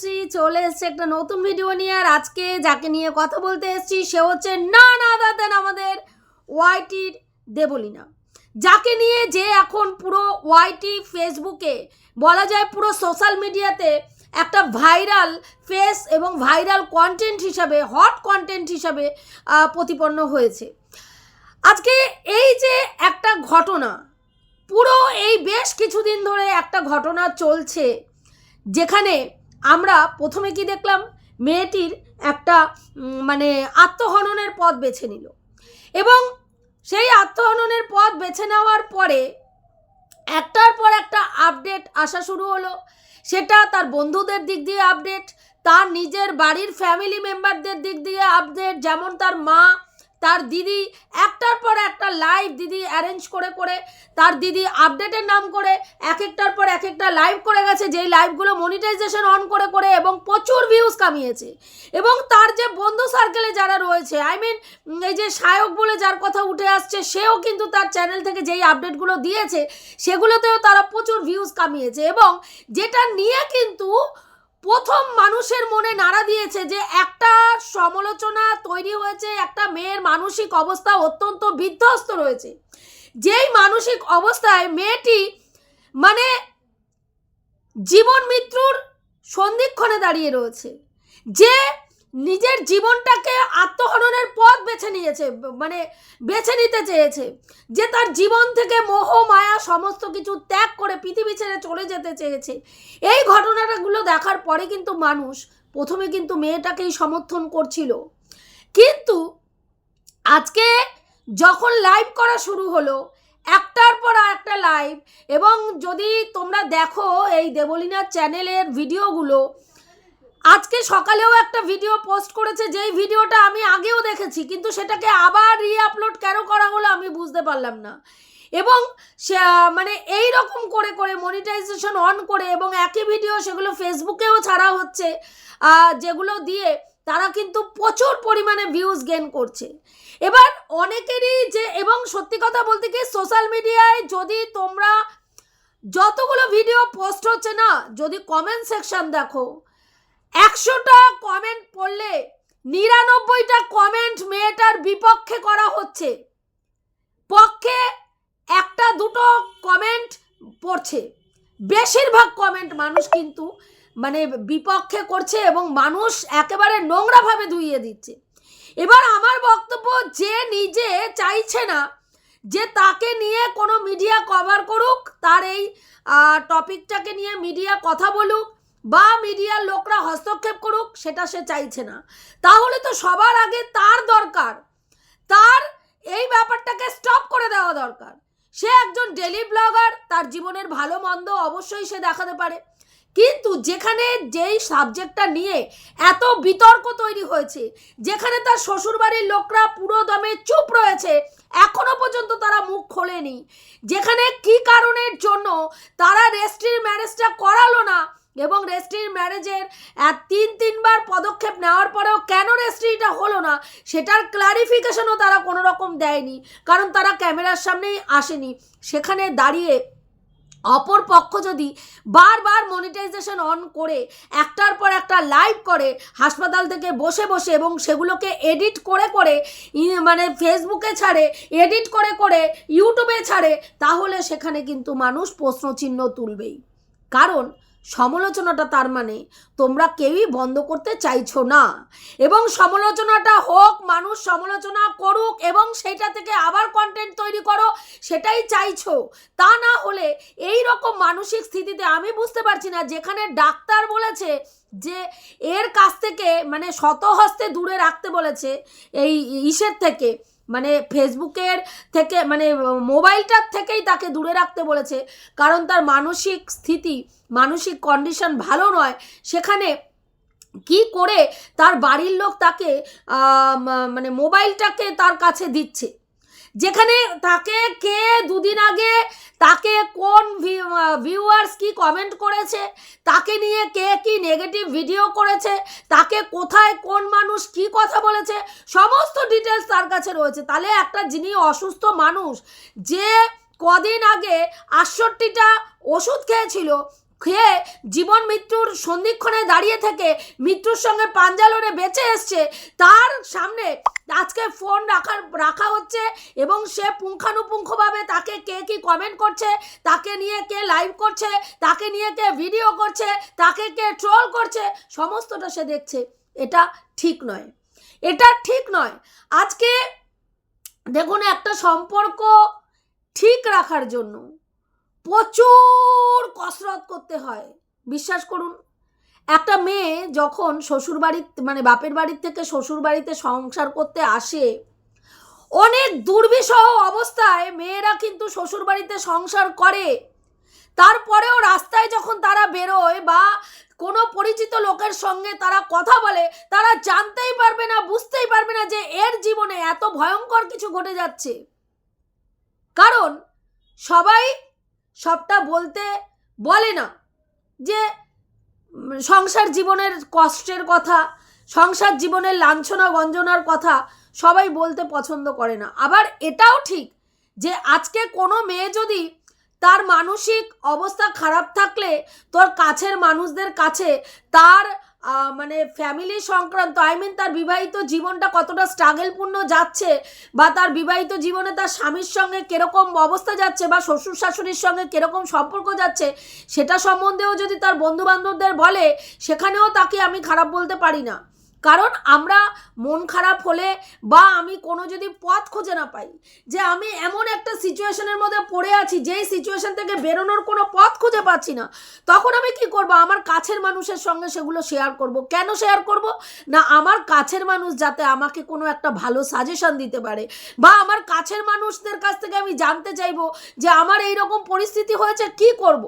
তনুশ্রী চলে এসছে একটা নতুন ভিডিও নিয়ে, আর আজকে যাকে নিয়ে কথা বলতে এসেছি, সে হচ্ছে না না দাদেন আমাদের ওয়াইটির দেবলিনা। যাকে নিয়ে যে এখন পুরো ওয়াইটি ফেসবুকে বলা যায় পুরো সোশ্যাল মিডিয়াতে একটা ভাইরাল ফেস এবং ভাইরাল কন্টেন্ট হিসাবে হট কন্টেন্ট হিসাবে প্রতিপন্ন হয়েছে। আজকে এই যে একটা ঘটনা, পুরো এই বেশ কিছুদিন ধরে একটা ঘটনা চলছে, যেখানে আমরা প্রথমে কি দেখলাম? মেয়েটির একটা মানে আত্মহননের পথ বেছে নিল। এবং সেই আত্মহননের পথ বেছে নেওয়ার পরে একটার পর একটা আপডেট আসা শুরু হলো। সেটা তার বন্ধুদের দিক দিয়ে আপডেট তার নিজের বাড়ির ফ্যামিলি মেম্বারদের দিক দিয়ে আপডেট যেমন তার মা তার দিদি একটার পর একটা লাইভ দিদি অ্যারেঞ্জ করে করে, তার দিদি আপডেটের নাম করে এক একটার পর এক একটা লাইভ করে গেছে, যেই লাইভগুলো মনিটাইজেশন অন করে করে এবং প্রচুর ভিউজ কামিয়েছে। এবং তার যে বন্ধু সার্কেলে যারা রয়েছে আই মিন এই যে সায়ক বলে যার কথা উঠে আসছে, সেও কিন্তু তার চ্যানেল থেকে যেই আপডেটগুলো দিয়েছে, সেগুলোতেও তারা প্রচুর ভিউজ কামিয়েছে। এবং যেটা নিয়ে কিন্তু প্রথম মানুষের মনে নাড়া দিয়েছে যে একটা সমালোচনা তৈরি হয়েছে, একটা মেয়ের মানসিক অবস্থা অত্যন্ত বিধ্বস্ত রয়েছে। যেই মানসিক অবস্থায় মেয়েটি মানে জীবন মৃত্যুর সন্ধিক্ষণে দাঁড়িয়ে রয়েছে। যে নিজের জীবনটাকে আত্মহননের পথ বেছে নিয়েছে মানে বেছে নিতে চেয়েছে, যে তার জীবন থেকে মোহ, মায়া, সমস্ত কিছু ত্যাগ করে পৃথিবী ছেড়ে চলে যেতে চেয়েছে। এই ঘটনাটাগুলো দেখার পরে কিন্তু মানুষ প্রথমে কিন্তু মেয়েটাকেই সমর্থন করছিল। কিন্তু আজকে যখন লাইভ করা শুরু হলো, একটার পর একটা লাইভ এবং যদি তোমরা দেখো এই দেবলিনার চ্যানেলের ভিডিওগুলো আজকে সকালেও একটা ভিডিও পোস্ট করেছে, যেই ভিডিওটা আমি আগেও দেখেছি, কিন্তু সেটাকে আবার রি আপলোড কেন করা হলো আমি বুঝতে পারলাম না। এবং মানে এই রকম করে করে মনিটাইজেশন অন করে এবং একই ভিডিও সেগুলো ফেসবুকেও ছাড়া হচ্ছে যেগুলো দিয়ে তারা কিন্তু প্রচুর পরিমাণে ভিউজ গেন করছে। এবার অনেকেরই যে, এবং সত্যি কথা বলতে কি সোশ্যাল মিডিয়ায় যদি তোমরা যতগুলো ভিডিও পোস্ট হচ্ছে না, যদি কমেন্ট সেকশন দেখো একশোটা কমেন্ট পড়লে নিরানব্বইটা কমেন্ট মেয়েটার বিপক্ষে করা হচ্ছে। পক্ষে একটা দুটো কমেন্ট পড়ছে। বেশিরভাগ কমেন্ট মানুষ কিন্তু মানে বিপক্ষে করছে এবং মানুষ একেবারে নোংরাভাবে ধুইয়ে দিচ্ছে। এবার আমার বক্তব্য যে নিজে চাইছে না যে তাকে নিয়ে কোনো মিডিয়া কভার করুক, তার এই টপিকটাকে নিয়ে মিডিয়া কথা বলুক বা মিডিয়ার লোকরা হস্তক্ষেপ করুক, সেটা সে চাইছে না। তাহলে তো সবার আগে তার দরকার। তার এই ব্যাপারটাকে স্টপ করে দেওয়া দরকার। সে একজন ডেলি ব্লগার তার জীবনের ভালো মন্দ অবশ্যই সে দেখাতে পারে। কিন্তু যেখানে যেই সাবজেক্টটা নিয়ে এত বিতর্ক তৈরি হয়েছে, যেখানে তার শ্বশুরবাড়ির লোকরা পুরো দমে চুপ রয়েছে, এখনও পর্যন্ত তারা মুখ খোলেনি। যেখানে কি কারণের জন্য তারা রেস্ট্রির ম্যারেজটা করালো না এবং রেস্ট্রির ম্যারেজের তিন, তিনবার পদক্ষেপ নেওয়ার পরেও কেন রেস্ট্রিটা হলো না, সেটার ক্লারিফিকেশনও তারা কোনো রকম দেয়নি। কারণ তারা ক্যামেরার সামনেই আসেনি। সেখানে দাঁড়িয়ে অপর পক্ষ যদি বারবার মনিটাইজেশন অন করে, একটার পর একটা লাইভ করে, হাসপাতাল থেকে বসে বসে এবং সেগুলোকে এডিট করে করে মানে ফেসবুকে ছাড়ে এডিট করে করে ইউটিউবে ছাড়ে, তাহলে সেখানে কিন্তু মানুষ প্রশ্নচিহ্ন তুলবেই। কারণ সমালোচনাটা তার মানে তোমরা কেউই বন্ধ করতে চাইছো না। এবং সমালোচনাটা হোক, মানুষ সমালোচনা করুক এবং সেটা থেকে আবার কন্টেন্ট তৈরি করো, সেটাই চাইছো। তা না হলে এই রকম মানসিক স্থিতিতে আমি বুঝতে পারছি না, যেখানে ডাক্তার বলেছে যে এর কাছ থেকে মানে শতহস্তে দূরে রাখতে বলেছে, এই ইসের থেকে মানে ফেসবুকের থেকে মানে মোবাইলটার থেকেই তাকে দূরে রাখতে বলেছে। কারণ তার মানসিক স্থিতি মানসিক কন্ডিশন ভালো নয়, সেখানে কি করে তার বাড়ির লোক তাকে মানে মোবাইলটাকে তার কাছে দিচ্ছে? যেখানে তাকে কে দুদিন আগে তাকে কোন ভিউয়ার্স কি কমেন্ট করেছে, তাকে নিয়ে কে কি নেগেটিভ ভিডিও করেছে, তাকে কোথায় কোন মানুষ কি কথা বলেছে, সমস্ত ডিটেলস তার কাছে রয়েছে। তাহলে একটা যিনি অসুস্থ মানুষ, যে কদিন আগে আটষট্টিটা ওষুধ খেয়েছিল খেয়ে জীবন মৃত্যুর সন্ধিক্ষণে দাঁড়িয়ে থেকে মৃত্যুর সঙ্গে পাঞ্জা লড়ে বেঁচে এসছে। তার সামনে আজকে ফোন রাখার, রাখা হচ্ছে এবং সে পুঙ্খানুপুঙ্খভাবে তাকে কে কি কমেন্ট করছে, তাকে নিয়ে কে লাইভ করছে, তাকে নিয়ে কে ভিডিও করছে, তাকে কে ট্রোল করছে, সমস্তটা সে দেখছে। এটা ঠিক নয়। এটা ঠিক নয়। আজকে দেখুন, একটা সম্পর্ক ঠিক রাখার জন্য প্রচুর কসরত করতে হয়। বিশ্বাস করুন, একটা মেয়ে যখন শ্বশুর বাড়ির মানে বাপের বাড়ির থেকে শ্বশুর বাড়িতে সংসার করতে আসে, অনেক দুর্বিষহ অবস্থায় মেয়েরা কিন্তু শ্বশুর বাড়িতে সংসার করে। তারপরেও রাস্তায় যখন তারা বেরোয় বা কোনো পরিচিত লোকের সঙ্গে তারা কথা বলে, তারা জানতেই পারবে না, বুঝতেই পারবে না যে এর জীবনে এত ভয়ঙ্কর কিছু ঘটে যাচ্ছে। কারণ সবাই সবটা বলতে বলে না যে সংসার জীবনের কষ্টের কথা, সংসার জীবনের লাঞ্ছনা গঞ্জনার কথা সবাই বলতে পছন্দ করে না। আবার এটাও ঠিক যে, আজকে কোনো মেয়ে যদি তার মানসিক অবস্থা খারাপ থাকলে, তোর কাছের মানুষদের কাছে তার মানে ফ্যামিলি সংক্রান্ত আই মিন তার বিবাহিত জীবনটা কতটা স্ট্রাগেলপূর্ণ যাচ্ছে বা তার বিবাহিত জীবনে তার স্বামীর সঙ্গে কীরকম অবস্থা যাচ্ছে বা শ্বশুর শাশুড়ির সঙ্গে কীরকম সম্পর্ক যাচ্ছে, সেটা সম্বন্ধেও যদি তার বন্ধু বান্ধবদের বলে, সেখানেও তাকে আমি খারাপ বলতে পারি না। কারণ আমরা মন খারাপ হলে বা আমি কোনো যদি পথ খুঁজে না পাই, যে আমি এমন একটা সিচুয়েশনের মধ্যে পড়ে আছি, যেই সিচুয়েশন থেকে বেরোনোর কোনো পথ খুঁজে পাচ্ছি না, তখন আমি কি করব? আমার কাছের মানুষের সঙ্গে সেগুলো শেয়ার করব। কেন শেয়ার করব? না, আমার কাছের মানুষ যাতে আমাকে কোনো একটা ভালো সাজেশন দিতে পারে, বা আমার কাছের মানুষদের কাছ থেকে আমি জানতে চাইব যে আমার এই রকম পরিস্থিতি হয়েছে, কি করব?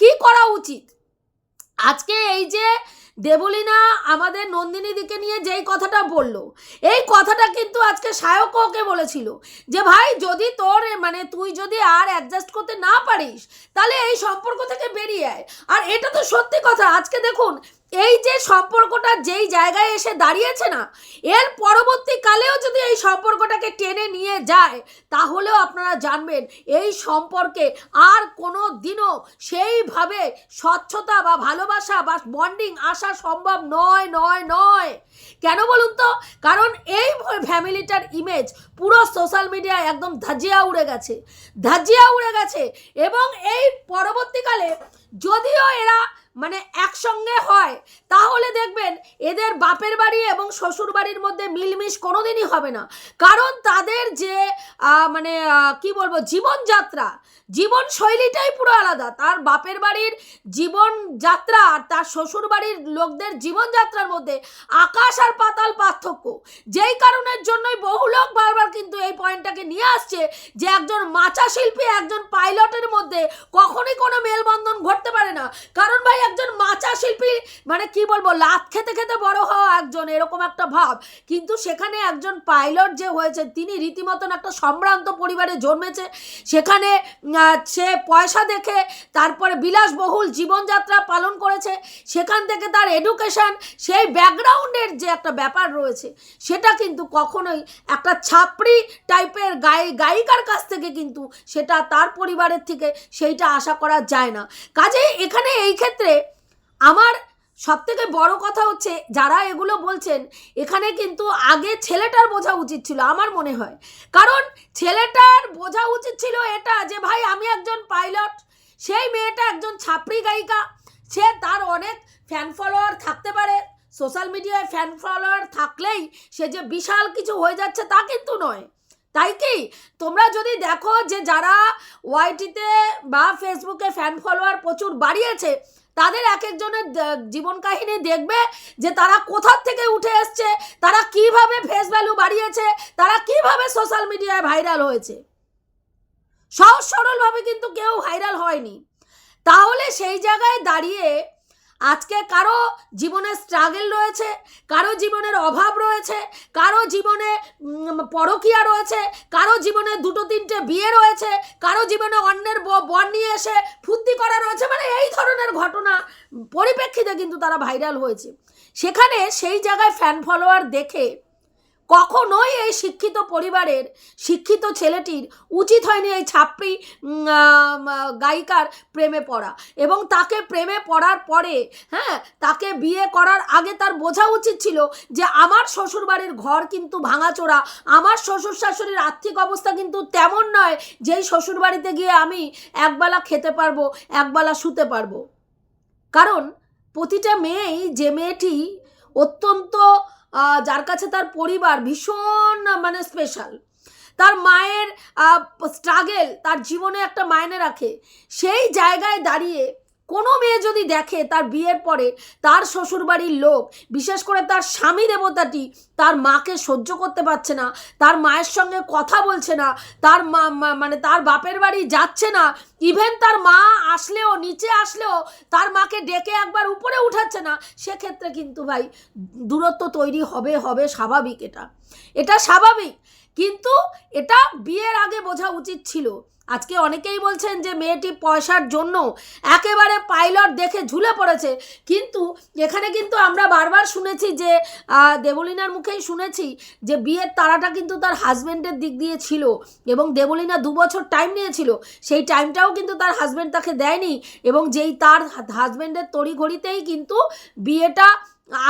কি করা উচিত? আজকে এই যে দেবলীনা আমাদের নন্দিনী দিকে নিয়ে যেই কথাটা বলল, এই কথাটা কিন্তু আজকে সায়ক ওকে বলেছিল যে, ভাই, যদি তোর মানে তুই যদি আর অ্যাডজাস্ট করতে না পারিস, তাহলে এই সম্পর্ক থেকে বেরিয়ে আয়। আর এটা তো সত্যি কথা। আজকে দেখুন এই যে সম্পর্কটা যেই জায়গায় এসে দাঁড়িয়েছে না, এর পরবর্তীকালেও যদি এই সম্পর্কটাকে টেনে নিয়ে যায়, তাহলেও আপনারা জানবেন এই সম্পর্কে আর কোনো দিনও সেইভাবে স্বচ্ছতা বা ভালোবাসা বা বন্ডিং আসা সম্ভব নয় নয় নয়। কেন বলুন তো? কারণ এই ফ্যামিলিটার ইমেজ পুরো সোশ্যাল মিডিয়ায় একদম ধাজিয়া উড়ে গেছে, ধাজিয়া উড়ে গেছে। এবং এই পরবর্তীকালে যদিও এরা মানে একসঙ্গে হয়। তাহলে দেখবেন এদের বাপের বাড়ি এবং শ্বশুর বাড়ির মধ্যে মিলমিশ কোনোদিনই হবে না। কারণ তাদের যে মানে কি বলব, জীবনযাত্রা জীবন শৈলীটাই পুরো আলাদা। তার বাপের বাড়ির জীবনযাত্রা আর তার শ্বশুর বাড়ির লোকদের জীবনযাত্রার মধ্যে আকাশ আর পাতাল পার্থক্য। যেই কারণের জন্যই বহু লোক বারবার কিন্তু এই পয়েন্টটাকে নিয়ে আসছে যে, একজন মাচা শিল্পী একজন পাইলটের মধ্যে কখনই কোনো মেলবন্ধন ঘটতে পারে না। কারণ ভাই একজন মাচা শিল্পী মানে কি বলব, লাত খেতে খেতে বড় হওয়া একজন, এরকম একটা ভাব। কিন্তু সেখানে একজন পাইলট যে হয়েছে, তিনি রীতিমতন একটা সম্ভ্রান্ত পরিবারে জন্মেছে। সেখানে সে পয়সা দেখে, তারপরে বিলাসবহুল জীবনযাত্রা পালন করেছে। সেখান থেকে তার এডুকেশন সেই ব্যাকগ্রাউন্ডের যে একটা ব্যাপার রয়েছে, সেটা কিন্তু কখনোই একটা ছাপড়ি টাইপের গায়ি গায়িকার কাছ থেকে কিন্তু সেটা তার পরিবারের থেকে, সেইটা আশা করা যায় না। কাজেই এখানে এই ক্ষেত্রে আমার সব থেকে বড় কথা হচ্ছে, যারা এগুলো বলছেন, এখানে কিন্তু আগে ছেলেটার বোঝা উচিত ছিল, আমার মনে হয়। কারণ ছেলেটার বোঝা উচিত ছিল এটা যে, ভাই, আমি একজন পাইলট, সেই মেয়েটা একজন ছাপড়ি গায়িকা, সে তার অনেক ফ্যান ফলোয়ার থাকতে পারে সোশ্যাল মিডিয়ায় ফ্যান ফলোয়ার থাকলেই সে যে বিশাল কিছু হয়ে যাচ্ছে তা কিন্তু নয়। তাই কি? তোমরা যদি দেখো যে, যারা ওয়াইটিতে বা ফেসবুকে ফ্যান ফলোয়ার প্রচুর বাড়িয়েছে তাদের এক একজনের জীবন কাহিনী দেখবে যে তারা কোথার থেকে উঠে এসছে, তারা কীভাবে ফেস ভ্যালু বাড়িয়েছে, তারা কীভাবে সোশ্যাল মিডিয়ায় ভাইরাল হয়েছে। সহজ সরলভাবে কিন্তু কেউ ভাইরাল হয়নি। তাহলে সেই জায়গায় দাঁড়িয়ে আজকে কারও জীবনে স্ট্রাগেল রয়েছে, কারও জীবনের অভাব রয়েছে, কারও জীবনে পরকিয়া রয়েছে, কারও জীবনে দুটো তিনটে বিয়ে রয়েছে, কারও জীবনে অন্যের বর নিয়ে এসে ফুর্তি করা রয়েছে মানে এই ধরনের ঘটনা পরিপ্রেক্ষিতে কিন্তু তারা ভাইরাল হয়েছে। সেখানে সেই জায়গায় ফ্যান ফলোয়ার দেখে কখনোই এই শিক্ষিত পরিবারের, শিক্ষিত ছেলেটির উচিত হয়নি এই ছাপ্রি গায়িকার প্রেমে পড়া। এবং তাকে প্রেমে পড়ার পরে হ্যাঁ তাকে বিয়ে করার আগে তার বোঝা উচিত ছিল যে আমার শ্বশুরবাড়ির ঘর কিন্তু ভাঙাচোরা, আমার শ্বশুর শাশুড়ির আর্থিক অবস্থা কিন্তু তেমন নয় যেই শ্বশুরবাড়িতে গিয়ে আমি একবেলা খেতে পারব, একবেলা শুতে পারব। কারণ প্রতিটা মেয়েই যে মেয়েটি অত্যন্ত যার কাছে তার পরিবার ভীষণ মানে স্পেশাল তার মায়ের স্ট্রাগেল তার জীবনে একটা মায়নে রাখে। সেই জায়গায় দাঁড়িয়ে কোনো মেয়ে যদি দেখে তার বিয়ের পরে তার শ্বশুরবাড়ির লোক, বিশেষ করে তার স্বামী দেবতাটি, তার মাকে সহ্য করতে পারছে না, তার মায়ের সঙ্গে কথা বলছে না, তার মা মানে তার বাপের বাড়ি যাচ্ছে না ইভেন তার মা আসলেও, নিচে আসলেও তার মাকে ডেকে একবার উপরে উঠাচ্ছে না, সেক্ষেত্রে কিন্তু ভাই দূরত্ব তৈরি হবে হবে স্বাভাবিক এটা। এটা স্বাভাবিক। কিন্তু এটা বিয়ের আগে বোঝা উচিত ছিল। আজকে অনেকেই বলছেন যে মেয়েটি পয়সার জন্য একেবারে পাইলট দেখে ঝুলে পড়েছে। কিন্তু এখানে কিন্তু আমরা বারবার শুনেছি যে দেবলিনার মুখেই শুনেছি যে বিয়ের তারাটা কিন্তু তার হাজব্যান্ডের দিক দিয়ে ছিল এবং দেবলিনা দু বছর টাইম নিয়েছিল। সেই টাইমটাও কিন্তু তার হাজব্যান্ড তাকে দেয়নি এবং যেই তার হাজব্যান্ডের তড়িঘড়িতেই কিন্তু বিয়েটা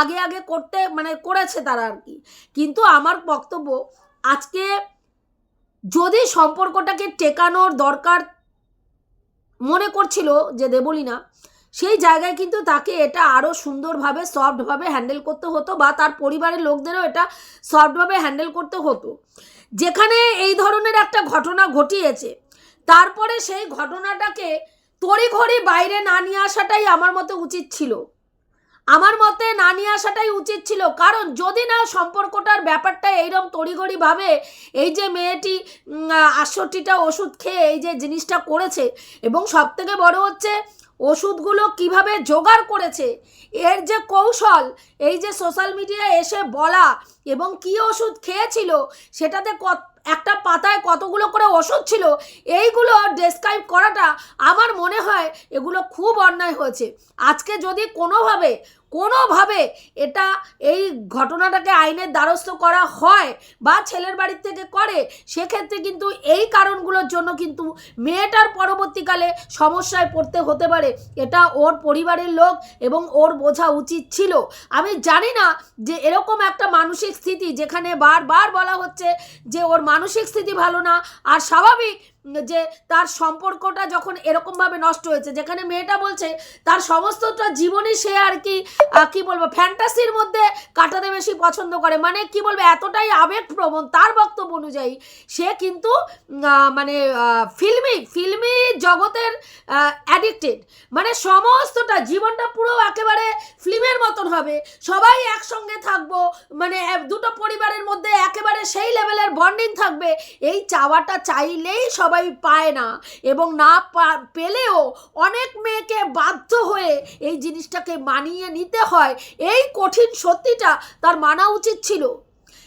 আগে আগে করতে মানে করেছে তারা আর কি। কিন্তু আমার বক্তব্য আজকে যদি সম্পর্কটাকে টেকানোর দরকার মনে করছিল যে দেবলিনা, সেই জায়গায় কিন্তু তাকে এটা আরও সুন্দরভাবে, সফটভাবে হ্যান্ডেল করতে হতো বা তার পরিবারের লোকদেরও এটা সফটভাবে হ্যান্ডেল করতে হতো। যেখানে এই ধরনের একটা ঘটনা ঘটিয়েছে, তারপরে সেই ঘটনাটাকে তড়িঘড়ি বাইরে না নিয়ে আসাটাই আমার মতে উচিত ছিল। আমার মতে না নিয়ে আসাটাই উচিত ছিল। কারণ যদি না সম্পর্কটার ব্যাপারটা এইরকম তড়িঘড়িভাবে এই যে মেয়েটি আটষট্টিটা ওষুধ খেয়ে এই যে জিনিসটা করেছে এবং সব থেকে বড় হচ্ছে ওষুধগুলো কীভাবে জোগাড় করেছে, এর যে কৌশল, এই যে সোশ্যাল মিডিয়ায় এসে বলা এবং কি ওষুধ খেয়েছিল, সেটাতে কত একটা পাতায় কতগুলো করে ওষুধ ছিল, এইগুলো ডেসক্রাইব করাটা আমার মনে হয় এগুলো খুব অন্যায় হয়েছে। আজকে যদি কোনোভাবে কোনোভাবে এটা এই ঘটনাটাকে আইনের দ্বারস্থ করা হয় বা ছেলের বাড়ির থেকে করে, সেক্ষেত্রে কিন্তু এই কারণগুলোর জন্য কিন্তু মেয়েটার পরবর্তীকালে সমস্যায় পড়তে হতে পারে। এটা ওর পরিবারের লোক এবং ওর বোঝা উচিত ছিল। আমি জানি না যে এরকম একটা মানসিক স্থিতি যেখানে বারবার বলা হচ্ছে যে ওর মানসিক স্থিতি ভালো না, আর স্বাভাবিক যে তার সম্পর্কটা যখন এরকমভাবে নষ্ট হয়েছে, যেখানে মেয়েটা বলছে তার সমস্তটা জীবনই সে আর কি কি বলব ফ্যান্টাসির মধ্যে কাটাতে বেশি পছন্দ করে। মানে কি বলব, এতটাই আবেগপ্রবণ। তার বক্তব্য অনুযায়ী সে কিন্তু মানে ফিল্মি ফিল্মি জগতের অ্যাডিক্টেড মানে সমস্তটা জীবনটা পুরো একেবারে ফিল্মের মতন হবে। সবাই একসঙ্গে থাকব মানে দুটো পরিবারের মধ্যে একেবারে সেই লেভেলের বন্ডিং থাকবে। এই চাওয়াটা চাইলেই সবাই পায় না এবং না পেলেও অনেক মেয়েকে বাধ্য হয়ে এই জিনিসটাকে মানিয়ে নিতে হয়। এই কঠিন সত্যিটা তার মানা উচিত ছিল।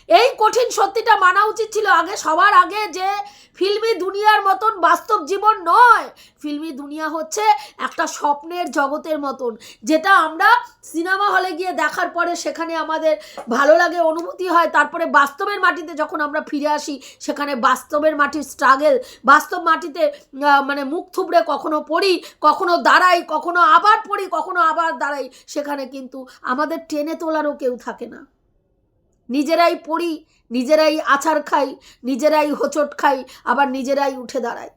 এই কঠিন সত্যিটা মানা উচিত ছিল আগে, সবার আগে যে ফিল্মি দুনিয়ার মতন বাস্তব জীবন নয়। ফিল্মি দুনিয়া হচ্ছে একটা স্বপ্নের জগতের মতন, যেটা আমরা সিনেমা হলে গিয়ে দেখার পরে সেখানে আমাদের ভালো লাগে, অনুভূতি হয়, তারপরে বাস্তবের মাটিতে যখন আমরা ফিরে আসি, সেখানে বাস্তবের মাটির স্ট্রাগেল বাস্তব মাটিতে মানে মুখ থুবড়ে কখনো পড়ি, কখনো দাঁড়াই, কখনো আবার পড়ি, কখনো আবার দাঁড়াই, সেখানে কিন্তু আমাদের টেনে তোলারও কেউ থাকে না। নিজেরাই পড়ি, নিজেরাই আছাড় খাই, নিজেরাই হোঁচট খাই, আবার নিজেরাই উঠে দাঁড়াই।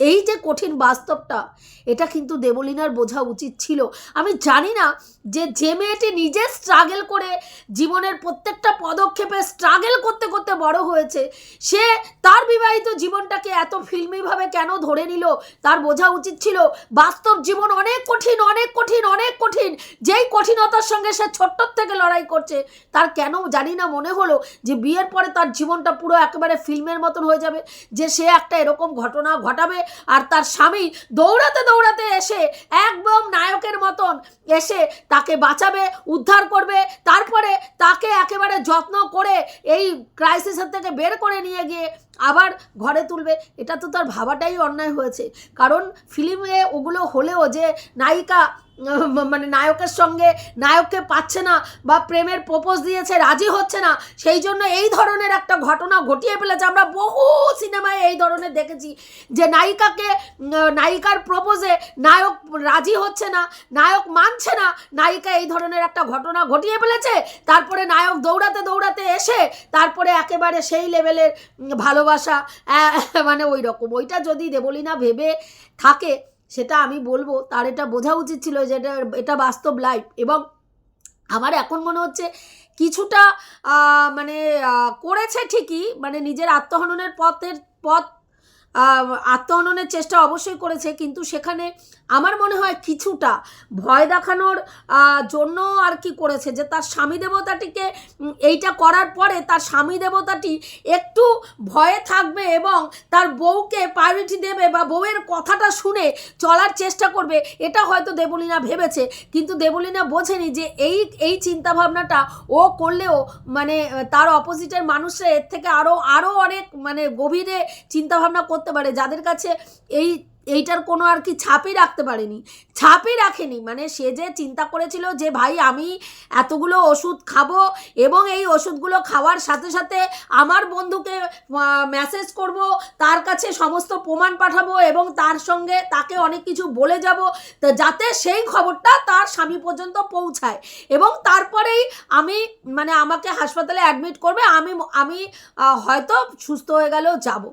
এই যে কঠিন বাস্তবটা, এটা কিন্তু দেবলীনার বোঝা উচিত ছিল। আমি জানি না যে যে মেয়েটি নিজে স্ট্রাগেল করে জীবনের প্রত্যেকটা পদক্ষেপে স্ট্রাগল করতে বড় হয়েছে। সে তার বিবাহিত জীবনটাকে এত ফিল্মিভাবে কেন ধরে নিল? তার বোঝা উচিত ছিল, বাস্তব জীবন অনেক কঠিন অনেক কঠিন অনেক কঠিন। যেই কঠিনতার সঙ্গে সে ছোট্টর থেকে লড়াই করছে, তার কেন জানি না মনে হলো যে বিয়ের পরে তার জীবনটা পুরো একেবারে ফিল্মের মতন হয়ে যাবে, যে সে একটা এরকম ঘটনা ঘটাবে আর তার স্বামী দৌড়াতে দৌড়াতে এসে একদম নায়কের মতন এসে তাকে বাঁচাবে, উদ্ধার করবে, তারপরে তাকে একেবারে যত্ন করে এই ক্রাইসিসের থেকে বের করে নিয়ে গিয়ে আবার ঘরে তুলবে। এটা তো তার ভাবাটাই অন্যায় হয়েছে। কারণ ফিল্মে ওগুলো হলেও যে নায়িকা মানে নায়কের সঙ্গে নায়ককে পাচ্ছে না বা প্রেমের প্রপোজ দিয়েছে রাজি হচ্ছে না সেই জন্য এই ধরনের একটা ঘটনা ঘটিয়ে ফেলেছে। আমরা বহু সিনেমায় এই ধরনের দেখেছি যে নায়িকাকে নায়িকার প্রপোজে নায়ক রাজি হচ্ছে না নায়ক মানছে না নায়িকা এই ধরনের একটা ঘটনা ঘটিয়ে ফেলেছে। তারপরে নায়ক দৌড়াতে দৌড়াতে এসে তারপরে একেবারে সেই লেভেলের উম, ভালোবাসা মানে ওই রকম। ওইটা যদি দেবলীনা ভেবে থাকে, সেটা আমি বলব, তার এটা বোঝা উচিত ছিল যে এটা এটা বাস্তব লাইফ এবং আমার এখন মনে হচ্ছে কিছুটা মানে করেছে ঠিকই মানে নিজের আত্মহননের পথের, পথ আত্মহননের চেষ্টা অবশ্যই করেছে, কিন্তু সেখানে আমার মনে হয় কিছুটা ভয় দেখানোর জন্য আর কি করেছে, যে তার স্বামী দেবতাটিকে এইটা করার পরে তার স্বামী দেবতাটি একটু ভয়ে থাকবে এবং তার বউকে প্রায়োরিটি দেবে বা বউয়ের কথাটা শুনে চলার চেষ্টা করবে, এটা হয়তো দেবলীনা ভেবেছে, কিন্তু দেবলীনা বোঝেনি যে এই এই চিন্তাভাবনাটা ও করলেও মানে তার অপোজিটের মানুষরা এর থেকে আরও আরও অনেক মানে গভীরে চিন্তাভাবনা করতে পারে, যাদের কাছে এই, এইটার কোনো আর কি ছাপই রাখতে পারেনি। ছাপই রাখেনি মানে সে যে চিন্তা করেছিল যে, ভাই, আমি এতগুলো ওষুধ খাব এবং এই ওষুধগুলো খাওয়ার সাথে সাথে আমার বন্ধুকে মেসেজ করব, তার কাছে সমস্ত প্রমাণ পাঠাবো এবং তার সঙ্গে তাকে অনেক কিছু বলে যাব যাতে সেই খবরটা তার স্বামী পর্যন্ত পৌঁছায়। এবং তারপরেই আমি মানে আমাকে হাসপাতালে অ্যাডমিট করবে, আমি আমি হয়তো সুস্থ হয়ে গেলেও যাব।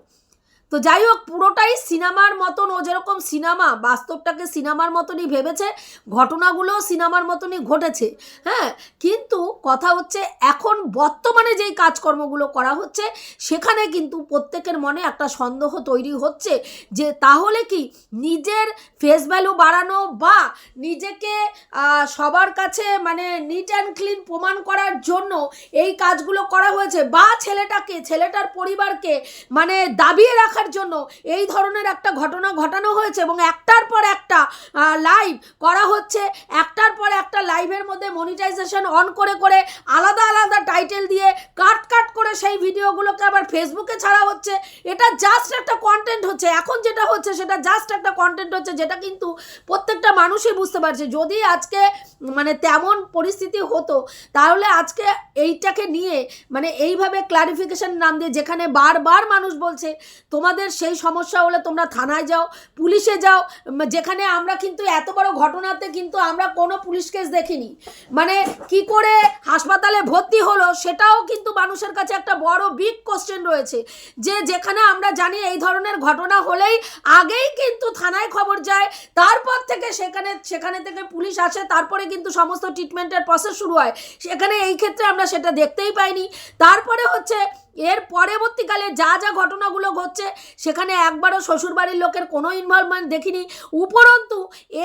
তো যাই হোক পুরোটাই সিনেমার মতন ও যেরকম সিনেমা, বাস্তবটাকে সিনেমার মতনই ভেবেছে ঘটনাগুলো সিনেমার মতনই ঘটেছে হ্যাঁ? কিন্তু কথা হচ্ছে, এখন বর্তমানে যেই কাজকর্মগুলো করা হচ্ছে, সেখানে কিন্তু প্রত্যেকের মনে একটা সন্দেহ তৈরি হচ্ছে যে তাহলে কি নিজের ফেস ভ্যালু বাড়ানো বা নিজেকে সবার কাছে মানে নিট অ্যান্ড ক্লিন প্রমাণ করার জন্য এই কাজগুলো করা হয়েছে বা ছেলেটাকে, ছেলেটার পরিবারকে মানে দাবিয়ে রাখার জন্য এই ধরনের একটা ঘটনা ঘটানো হয়েছে এবং একটার পর একটা লাইভ করা হচ্ছে। একটার পর একটা লাইভের মধ্যে মনিটাইজেশন অন করে করে আলাদা আলাদা টাইটেল দিয়ে কাট কাট করে সেই ভিডিওগুলোকে আবার ফেসবুকে ছাড়া হচ্ছে। এটা জাস্ট একটা কন্টেন্ট হচ্ছে। এখন যেটা হচ্ছে, সেটা জাস্ট একটা কন্টেন্ট হচ্ছে, যেটা কিন্তু প্রত্যেকটা মানুষই বুঝতে পারছে। যদি আজকে মানে তেমন পরিস্থিতি হতো, তাহলে আজকে এইটাকে নিয়ে মানে এইভাবে ক্লারিফিকেশন নাম দিয়ে যেখানে বারবার মানুষ বলছে তোমাদের সেই সমস্যা হলে তোমরা থানায় যাও, পুলিশে যাও। যেখানে আমরা কিন্তু এত বড় ঘটনাতে কিন্তু আমরা কোনো পুলিশ কেস দেখিনি। মানে কি করে হাসপাতালে ভর্তি হলো সেটাও কিন্তু মানুষের কাছে একটা বড় বিগ কোশ্চেন রয়েছে। যে যেখানে আমরা জানি এই ধরনের ঘটনা হলেই আগেই কিন্তু থানায় খবর যায়, তারপর থেকে সেখানে সেখানে থেকে পুলিশ আসে, তারপরে কিন্তু সমস্ত ট্রিটমেন্টের প্রসেস শুরু হয়। সেখানে এই ক্ষেত্রে আমরা সেটা দেখতেই পাইনি। তারপরে হচ্ছে এর পরবর্তীকালে যা যা ঘটনাগুলো ঘটছে, সেখানে একবারও শ্বশুরবাড়ির লোকের কোনো ইনভলভমেন্ট দেখিনি। উপরন্তু,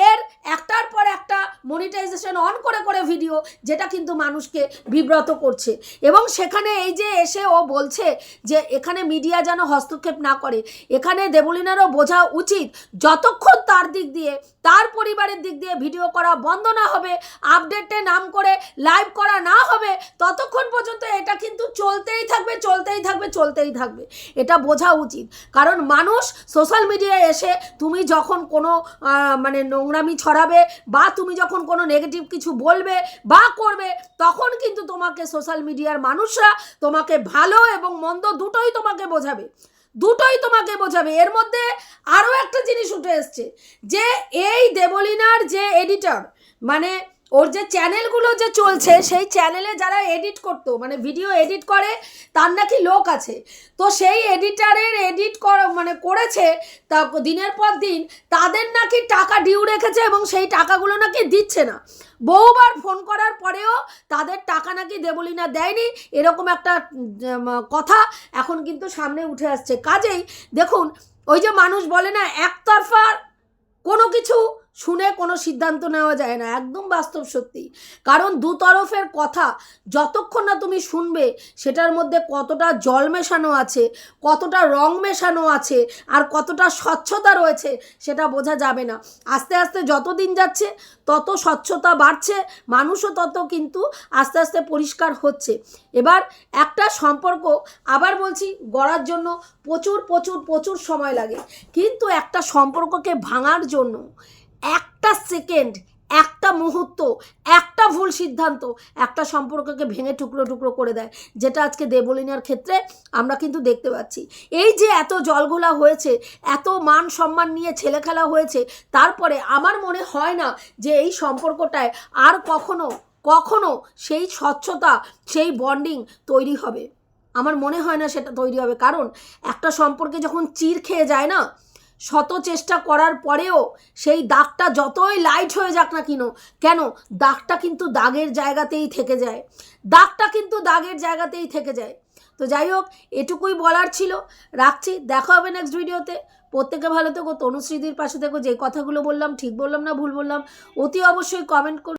এর একটার পর একটা মনিটাইজেশন অন করে করে ভিডিও যেটা কিন্তু মানুষকে বিব্রত করছে। এবং সেখানে এই যে এসে ও বলছে যে, এখানে মিডিয়া যেন হস্তক্ষেপ না করে, এখানে দেবলিনারও বোঝা উচিত, যতক্ষণ তার দিক দিয়ে, তার পরিবারের দিক দিয়ে ভিডিও করা বন্ধ না হবে আপডেটে নাম করে লাইভ করা না হবে, ততক্ষণ পর্যন্ত এটা কিন্তু চলতেই থাকবে চলতেই থাকবে চলতেই থাকবে। এটা বোঝা উচিত। কারণ মানুষ সোশ্যাল মিডিয়ায় এসে তুমি যখন কোনো মানে নোংরামি ছড়াবে বা তুমি যখন কোনো নেগেটিভ কিছু বলবে বা করবে, তখন কিন্তু তোমাকে সোশ্যাল মিডিয়ার মানুষরা তোমাকে ভালো এবং মন্দ দুটোই তোমাকে বোঝাবে। দুটোই তোমাকে বোঝাবে। এর মধ্যে আরও একটা জিনিস উঠে এসছে যে, এই দেবলিনার যে এডিটর মানে ওর যে চ্যানেলগুলো যে চলছে, সেই চ্যানেলে যারা এডিট করতো মানে ভিডিও এডিট করে, তার নাকি লোক আছে। তো সেই এডিটারের এডিট কর মানে করেছে, তা দিনের পর দিন, তাদের নাকি টাকা ডিউ রেখেছে এবং সেই টাকাগুলো নাকি দিচ্ছে না। বহুবার ফোন করার পরেও তাদের টাকা নাকি দেবলিনা দেয়নি, এরকম একটা কথা এখন কিন্তু সামনে উঠে আসছে। কাজেই দেখুন, ওই যে মানুষ বলে না একতরফা কোনো কিছু শুনে কোনো সিদ্ধান্ত নেওয়া যায় না, একদম বাস্তব সত্যি। কারণ দু তরফের কথা, যতক্ষণ না তুমি শুনবে, সেটার মধ্যে কতটা জল মেশানো আছে, কতটা রং মেশানো আছে, আর কতটা স্বচ্ছতা রয়েছে, সেটা বোঝা যাবে না। আস্তে আস্তে যত দিন যাচ্ছে, তত স্বচ্ছতা বাড়ছে, মানুষও তত কিন্তু আস্তে আস্তে পরিষ্কার হচ্ছে। এবার একটা সম্পর্ক, আবার বলছি গড়ার জন্য প্রচুর প্রচুর প্রচুর সময় লাগে। কিন্তু একটা সম্পর্ককে ভাঙার জন্য একটা সেকেন্ড একটা মুহূর্ত, একটা ভুল সিদ্ধান্ত, একটা সম্পর্ককে ভেঙে টুকরো টুকরো করে দেয়, যেটা আজকে দেবলিনার ক্ষেত্রে আমরা কিন্তু দেখতে পাচ্ছি। এই যে এত জলঘোলা হয়েছে, এত মান সম্মান নিয়ে ছেলে খেলা হয়েছে, তারপরে আমার মনে হয় না যে এই সম্পর্কটায় আর কখনো কখনো সেই স্বচ্ছতা, সেই বন্ডিং তৈরি হবে। আমার মনে হয় না সেটা তৈরি হবে, কারণ একটা সম্পর্কে যখন চির খেয়ে যায় না শত চেষ্টা করার পরেও সেই দাগটা যতই লাইট হয়ে যাক না কিনো, কেন দাগটা কিন্তু দাগের জায়গাতেই থেকে যায়। দাগটা কিন্তু দাগের জায়গাতেই থেকে যায়। তো যাই হোক, এটুকুই বলার ছিল। রাখছি, দেখা হবে নেক্সট ভিডিওতে প্রত্যেকে ভালো থেকো, তনুশ্রীদির পাশে থেকো। যে কথাগুলো বললাম, ঠিক বললাম না, ভুল বললাম, অতি অবশ্যই কমেন্ট করুন